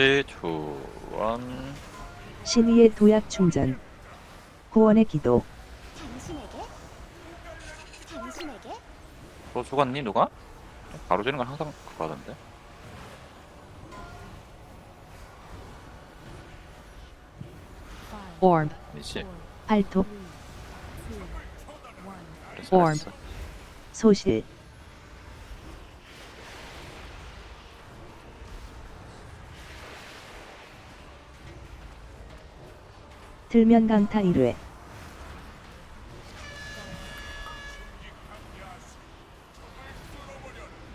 3, 2, 1 신의의 도약 충전. 구원의 기도. 당신에게? 당신에게? 또 죽었니 누가? 바로 지는 건 항상 그거 하던데 orb. 아니지 발톱. 그래서 Orb. 소실. 들면 강타 1회.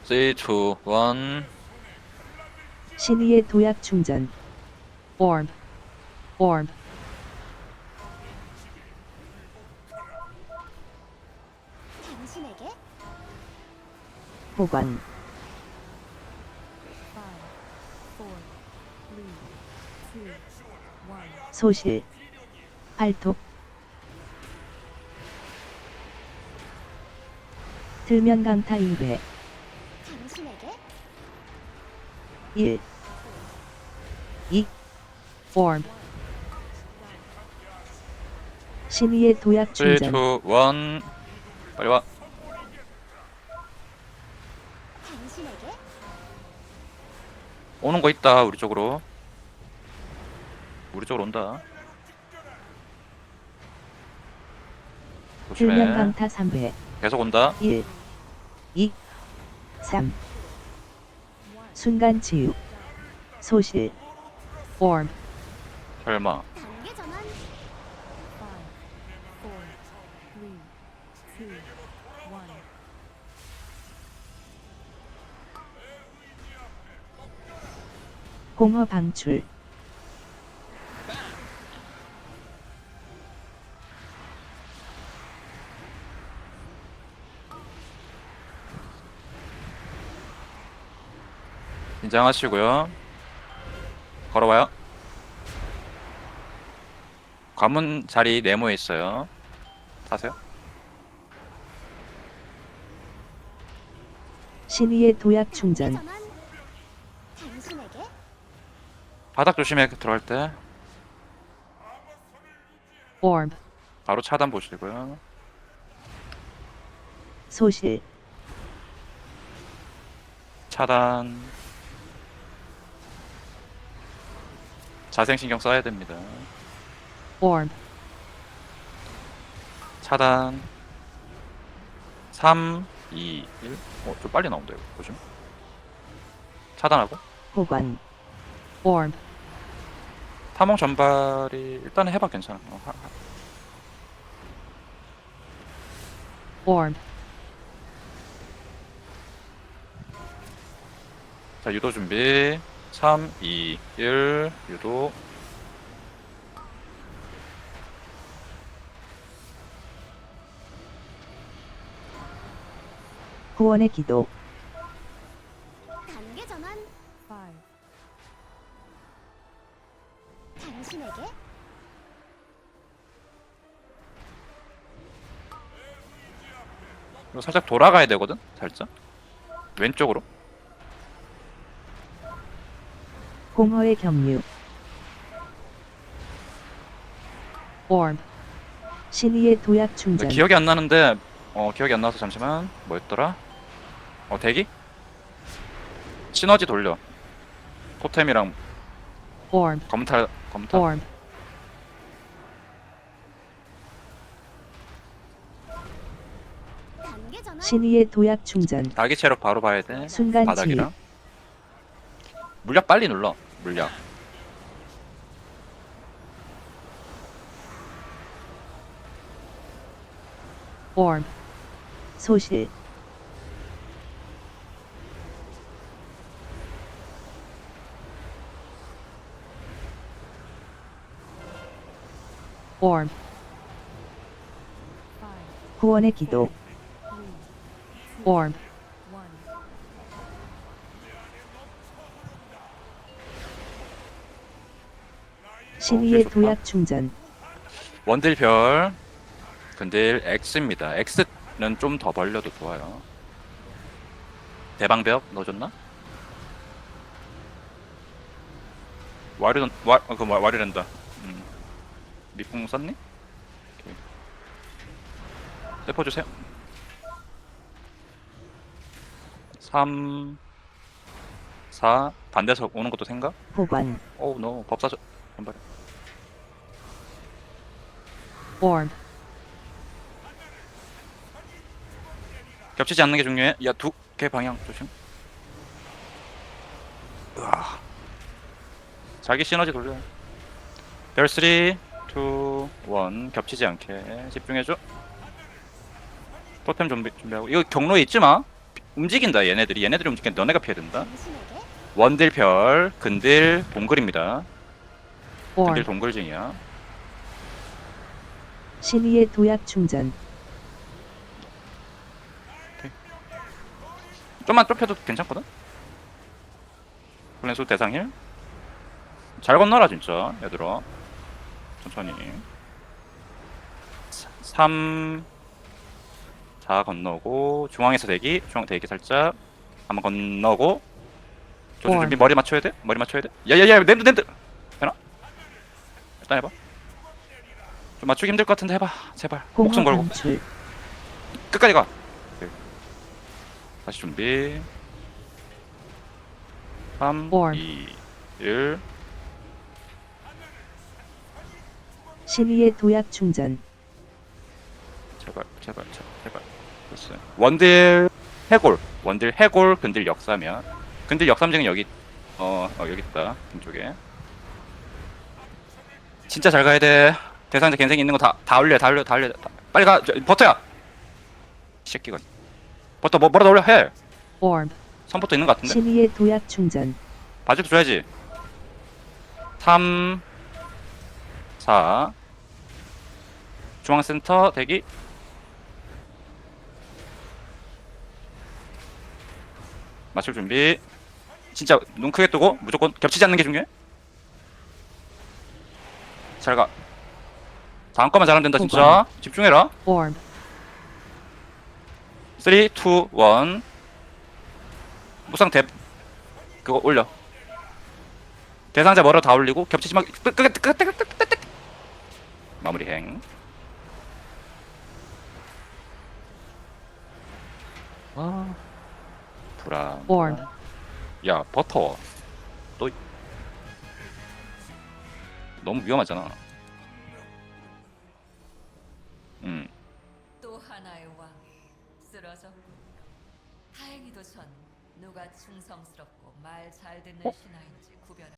three, two, one. 신의의 도약 충전. orb. orb. 당신에게? 보관. 소실. 발톱. 들면 강타 2회. 당신에게? 1 2 orb. 신의의 도약 3, 충전. 2, 1. 빨리 와. 당신에게? 오는 거 있다 우리 쪽으로. 우리 쪽으로 온다. 들면 조심해. 강타 3회. 계속 온다. 1 2 3 순간 치유. 소실. orb. 설마. 단계 전환? 공허 방출. 긴장하시고요. 걸어와요. 관문 자리 네모에 있어요. 타세요. 신의의 도약 충전. 바닥 조심해 들어갈 때. orb. 바로 차단 보시고요. 소실. 차단. 자생 신경 써야 됩니다. orb. 차단. 3, 2, 1. 어, 좀 빨리 나온다, 이거. 조심. 차단하고. 보관. orb. 탐험 전발이 일단은 해봐 괜찮아. 어, 하- 하- orb. 자, 유도 준비. 3, 2, 1. 유도. 구원의 기도. 단계 전환? 당신에게? 이거 살짝 돌아가야 되거든? 살짝. 왼쪽으로. 공허의 경류. orb. 신의의 도약 나 충전. 기억이 안 나는데, 어, 기억이 안 나서 잠시만. 뭐였더라? 어, 대기? 시너지 돌려. 토템이랑 orb. 검탈, 검탈. orb. 신의의 도약 충전. 자기 체력 바로 봐야 돼. 순간. 바닥이랑. 물약 빨리 눌러. 물약. orb. 소실. orb. 구원의 기도. orb. 신의의 좋다. 도약 충전. 원딜 별. 근딜 X입니다. X는 좀 더 벌려도 좋아요. 대방벽 넣어줬나? 와리던 와그 와리랜다. 음. 밑붕 썼니? 오케이. 세포 주세요. 3 4 반대서 오는 것도 생각? 호관 오우 노 법사죠. 한발. Orb 겹치지 않는 게 중요해. 야 두 개 방향 조심. 으아. 자기 시너지 돌려. 별 3, 2, 1 겹치지 않게 집중해줘. 토템 준비 준비하고 이거 경로에 있지 마. 움직인다 얘네들이 얘네들이 움직이면 너네가 피해야 된다. 원딜 별, 근딜 동글입니다. 근딜 orb 동글 중이야. 신의의 도약 충전. 좀만 좁혀도 괜찮거든? 플랜수 대상일. 잘 건너라 진짜 얘들아. 천천히. 3 4 건너고 중앙에서 대기. 중앙 대기 살짝. 한번 건너고. 조준 원. 준비 머리 맞춰야 돼? 머리 맞춰야 돼? 야야야 랜드 랜드! 되나? 일단 해봐 좀 맞추기 힘들 것 같은데 해봐 제발 공허 목숨 걸고 방출 끝까지 가. 오케이. 다시 준비. 3, Warm. 2, 1. 신의의 도약 충전 제발, 제발, 제발, 제발. 됐어요. 원딜 해골. 원딜 해골, 근딜 역사면. 근딜 역삼증은 여기, 어, 어, 여기 있다. 왼쪽에. 진짜 잘 가야 돼. 대상자 갠생 있는 거 다, 다 올려, 다 올려, 다 올려. 다. 빨리 가. 저, 버터야! 이 새끼가. 버터 뭐, 뭐라도 올려, 해. orb 선부터 있는 거 같은데? 신의의 도약 충전 바지도 줘야지. 3, 4. 중앙센터 대기. 맞출 준비. 진짜 눈 크게 뜨고 무조건 겹치지 않는 게 중요해. 잘 가. 다음 거만 잘하면 된다 진짜. 집중해라. orb 3, 2, 1. 무상 대 그거 올려. 대상자 뭐라 다 올리고 겹치지 마. 마무리 행. 아, 불안. Orb. 야 버터. 또 너무 위험하잖아. 쓰러졌군. 다행히도 전 누가 충성스럽고 말 잘 듣는 어? 신하인지 구별.